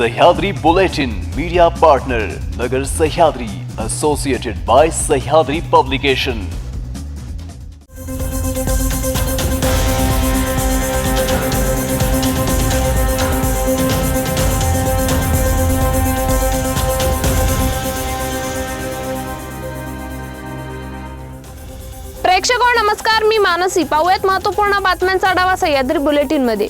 Sahyadri Bulletin media partner Nagar Sahyadri associated by Sahyadri publication प्रेक्षक हो, नमस्कार. मी मानसी. पाहूयात महत्त्वपूर्ण बातम्यांचा आढावा सह्याद्री बुलेटिनमध्ये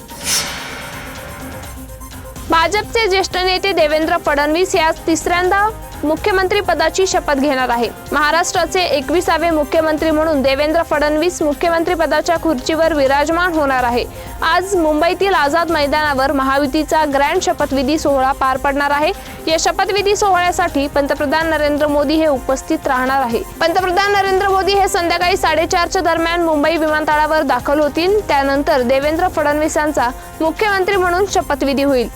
भाजपचे ज्येष्ठ नेते देवेंद्र फडणवीस हे तिसऱ्यांदा मुख्यमंत्री पदाची शपथ घेणार आहे. महाराष्ट्राचे एकविसावे मुख्यमंत्री म्हणून देवेंद्र फडणवीस मुख्यमंत्री पदाच्या खुर्चीवर विराजमान होणार आहे. आज मुंबईतील आझाद मैदानावर महायुतीचा ग्रँड शपथविधी सोहळा पार पडणार आहे. या शपथविधी सोहळ्यासाठी पंतप्रधान नरेंद्र मोदी हे उपस्थित राहणार आहे. पंतप्रधान नरेंद्र मोदी हे संध्याकाळी साडेचारच्या दरम्यान मुंबई विमानतळावर दाखल होतील. त्यानंतर देवेंद्र फडणवीस यांचा मुख्यमंत्री म्हणून शपथविधी होईल.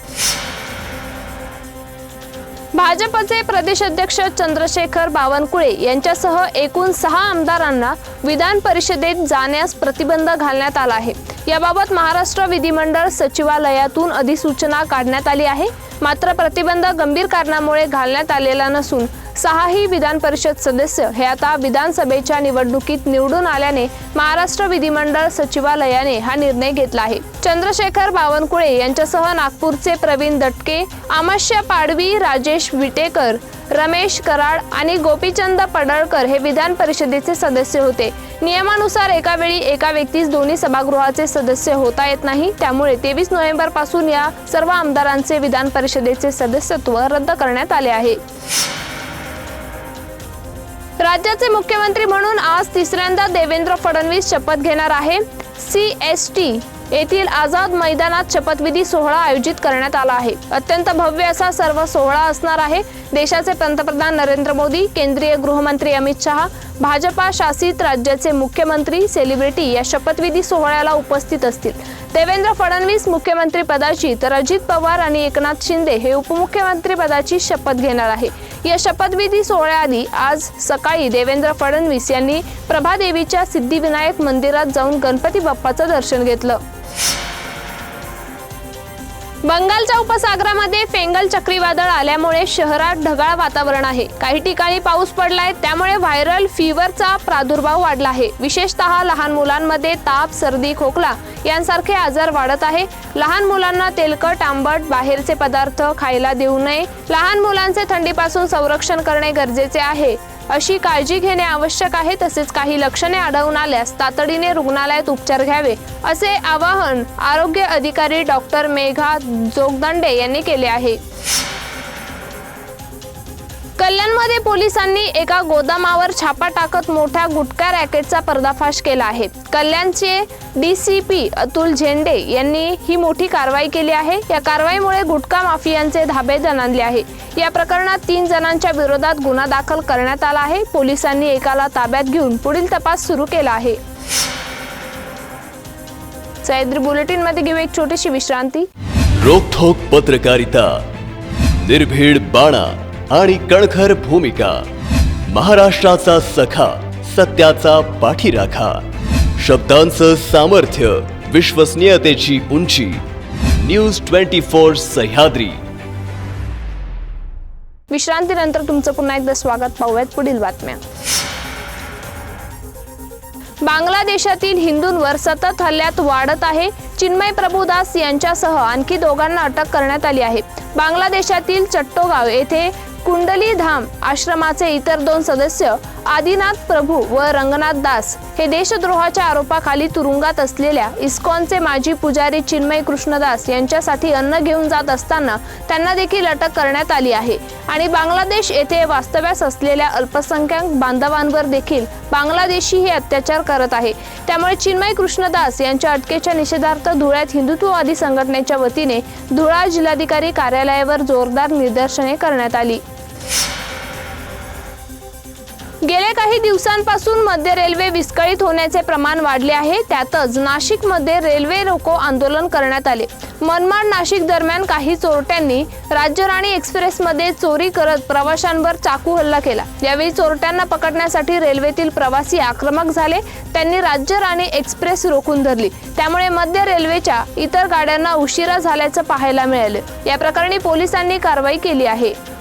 भाजपचे प्रदेशाध्यक्ष चंद्रशेखर बावनकुळे यांच्यासह एकूण सहा आमदारांना विधान परिषदेत जाण्यास प्रतिबंध घालण्यात आला आहे. याबाबत महाराष्ट्र विधिमंडळ सचिवालयातून अधिसूचना काढण्यात आली आहे. मात्र प्रतिबंध गंभीर कारणामुळे घालण्यात आलेला नसून सहाही विधान परिषद सदस्य हे आता विधानसभेच्या निवडणुकीत निवडून आल्याने महाराष्ट्र विधिमंडळ सचिवालयाने हा निर्णय घेतला आहे. चंद्रशेखर बावनकुळे यांच्यासह नागपूरचे प्रवीण दटके आमश्य पाडवी राजेश विटेकर रमेश कराड आणि गोपीचंद पडळकर हे विधान परिषदेचे सदस्य होते. नियमानुसार एका वेळी एका व्यक्तीस दोन्ही सभागृहाचे सदस्य होता येत नाही. त्यामुळे तेवीस नोव्हेंबरपासून या सर्व आमदारांचे विधान परिषदेचे सदस्यत्व रद्द करण्यात आले आहे. राज्याचे मुख्यमंत्री म्हणून आज तिसऱ्यांदा देवेंद्र फडणवीस शपथ घेणार आहे. सी एस टी येथील आझाद मैदानात शपथविधी सोहळा आयोजित करण्यात आला आहे. अत्यंत भव्य असा सर्व सोहळा असणार आहे. देशाचे पंतप्रधान नरेंद्र मोदी केंद्रीय गृहमंत्री अमित शहा भाजपा शासित राज्याचे मुख्यमंत्री सेलिब्रिटी या शपथविधी सोहळ्याला उपस्थित असतील. देवेंद्र फडणवीस मुख्यमंत्री पदाची तर अजित पवार आणि एकनाथ शिंदे हे उपमुख्यमंत्री पदाची शपथ घेणार आहे. या शपथविधी सोहळ्याआधी आज सकाळी देवेंद्र फडणवीस यांनी प्रभादेवीच्या सिद्धिविनायक मंदिरात जाऊन गणपती बाप्पाचं दर्शन घेतलं. बंगालच्या उपसागरामध्ये फेंगल चक्रीवादळ आल्यामुळे शहरात ढगाळ वातावरण आहे. काही ठिकाणी पाऊस पडलाय त्यामुळे व्हायरल फीवरचा प्रादुर्भाव वाढला आहे. विशेषतः लहान मुलांमध्ये ताप सर्दी खोकला यांसारखे आजार वाढत आहे. लहान मुलांना तेलकट आंबट बाहेरचे पदार्थ खायला देऊ नये. लहान मुलांचे थंडीपासून संरक्षण करणे गरजेचे आहे. अशी काळजी घेणे आवश्यक आहे तसेच काही लक्षणे आढळून आल्यास तातडीने रुग्णालयात उपचार घ्यावे असे आवाहन आरोग्य अधिकारी डॉक्टर मेघा जोगदंडे यांनी केले आहे. कल्याणमध्ये पोलिसांनी एका गोदामावर छापा टाकत मोठ्या गुटखा रॅकेटचा पर्दाफाश केला आहे. कल्याणचे डीसीपी अतुल झेंडे यांनी ही मोठी कारवाई केली आहे. या कारवाईमुळे गुटखा माफियांचे धाबे जणांले आहे. या प्रकरणात तीन जणांच्या विरोधात गुन्हा दाखल करण्यात आला आहे. पोलिसांनी एकाला ताब्यात घेऊन पुढील तपास सुरू केला आहे. सह्याद्री बुलेटिनमध्ये घेऊ एक छोटीशी विश्रांती. रोखोक पत्रकारिता निर्भीड बाणा. आणि कणखर भूमिका. महाराष्ट्राचा सखा सत्याचा पाठीराखा. शब्दांचं सामर्थ्य विश्वसनीयतेची उंची. News twenty four Sahyadri. विश्रांतीनंतर तुमचं पुन्हा एकदा स्वागत. पाहूयात पुढील बातम्या. बांगलादेशातील हिंदूंवर सतत हल्ल्यात वाढत आहे. चिन्मय प्रभुदास यांच्यासह आणखी दोघांना अटक करण्यात आली आहे. बांगलादेशातील चट्टोगाव येथे कुंडली धाम आश्रमाचे इतर दोन सदस्य आदिनाथ प्रभू व रंगनाथ दास हे देशद्रोहाच्या आरोपाखाली तुरुंगात असलेल्या इस्कॉनचे माजी पुजारी चिन्मय कृष्णदास यांच्यासाठी अन्न घेऊन जात असताना त्यांना देखील अटक करण्यात आली आहे. आणि बांगलादेश येथे वास्तव्यास असलेल्या अल्पसंख्याक बांधवांवर देखील बांगलादेशी हे अत्याचार करत आहे. त्यामुळे चिन्मय कृष्णदास यांच्या अटकेच्या निषेधार्थ धुळ्यात हिंदुत्ववादी संघटनेच्या वतीने धुळा जिल्हाधिकारी कार्यालयावर जोरदार निदर्शने करण्यात आली. गेल्या काही दिवसांपासून मध्य रेल्वे विस्कळीत होण्याचे प्रमाण वाढले आहे. त्यातच नाशिकमध्ये रेल्वे रोको आंदोलन करण्यात आले. मनमाड नाशिक दरम्यान काही चोरट्यांनी राज्यराणी एक्सप्रेसमध्ये चोरी करत प्रवाशांवर चाकू हल्ला केला. यावेळी चोरट्यांना पकडण्यासाठी रेल्वेतील प्रवासी आक्रमक झाले. त्यांनी राज्यराणी एक्सप्रेस रोखून धरली. त्यामुळे मध्य रेल्वेच्या इतर गाड्यांना उशिरा झाल्याचं पाहायला मिळालं. या प्रकरणी पोलिसांनी कारवाई केली आहे.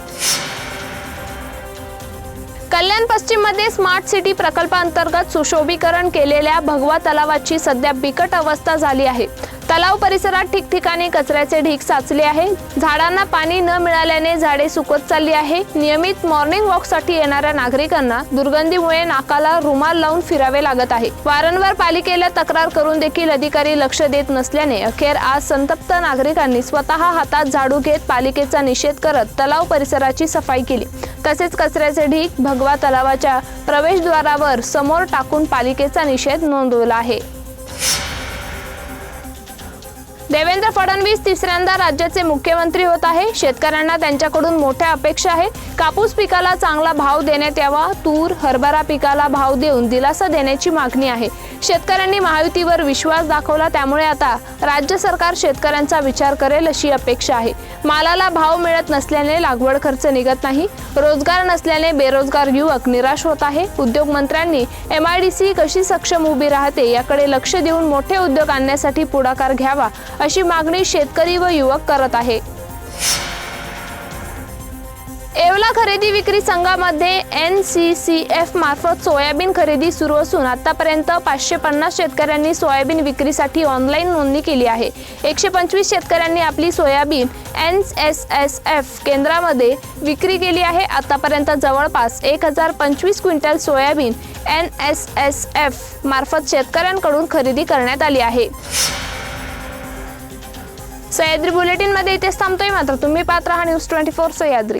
कल्याण पश्चिममध्ये स्मार्ट सिटी प्रकल्पांतर्गत सुशोभीकरण केलेल्या भगवा तलावाची सध्या बिकट अवस्था झाली आहे. तलाव परिसरात ठिकठिकाणी कचऱ्याचे ढीग साचले आहे. झाडांना पाणी न मिळाल्याने झाडे सुकत चालली आहे. नियमित मॉर्निंग वॉकसाठी येणाऱ्या नागरिकांना दुर्गंधीमुळे नाकाला रुमाल लावून फिरावे लागत आहे. वारंवार पालिकेला तक्रार करून देखील अधिकारी लक्ष देत नसल्याने अखेर आज संतप्त नागरिकांनी स्वतः हातात झाडू घेत पालिकेचा निषेध करत तलाव परिसराची सफाई केली. तसेच कचऱ्याचे ढीग भगवा तलावाच्या प्रवेशद्वारावर समोर टाकून पालिकेचा निषेध नोंदवला आहे. देवेंद्र फडणवीस तिसऱ्यांदा राज्याचे मुख्यमंत्री होत आहे. शेतकऱ्यांना त्यांच्याकडून मोठ्या अपेक्षा आहेत कापूस पिकाला चांगला भाव देण्यात यावा तूर हरभरा पिकाला भाव देऊन दिलासा देण्याची मागणी आहे. शेतकऱ्यांनी महायुतीवर विश्वास दाखवला त्यामुळे आता राज्य सरकार शेतकऱ्यांचा विचार करेल अशी अपेक्षा आहे. मालाला भाव मिळत नसल्याने लागवड खर्च निघत नाही. रोजगार नसल्याने बेरोजगार युवक निराश होत आहे. उद्योग मंत्र्यांनी एम आय डी सी कशी सक्षम उभी राहते याकडे लक्ष देऊन मोठे उद्योग आणण्यासाठी पुढाकार घ्यावा अशी मागणी शेतकरी व युवक करत आहे. येवला खरेदी विक्री संघामध्ये एन सी सी एफ मार्फत सोयाबीन खरेदी सुरू असून आतापर्यंत पाचशे पन्नास शेतकऱ्यांनी सोयाबीन विक्रीसाठी ऑनलाईन नोंदणी केली आहे. एकशे पंचवीस शेतकऱ्यांनी आपली soybean N S S F केंद्रामध्ये विक्री केली आहे. आतापर्यंत जवळपास एक हजार पंचवीस quintal soybean N S S F मार्फत शेतकऱ्यांकडून खरेदी करण्यात आली आहे. सह्याद्री बुलेटिनमध्ये इथेच थांबतोय मात्र तुम्ही पात्र हा न्यूज ट्वेंटी फोर सह्याद्री.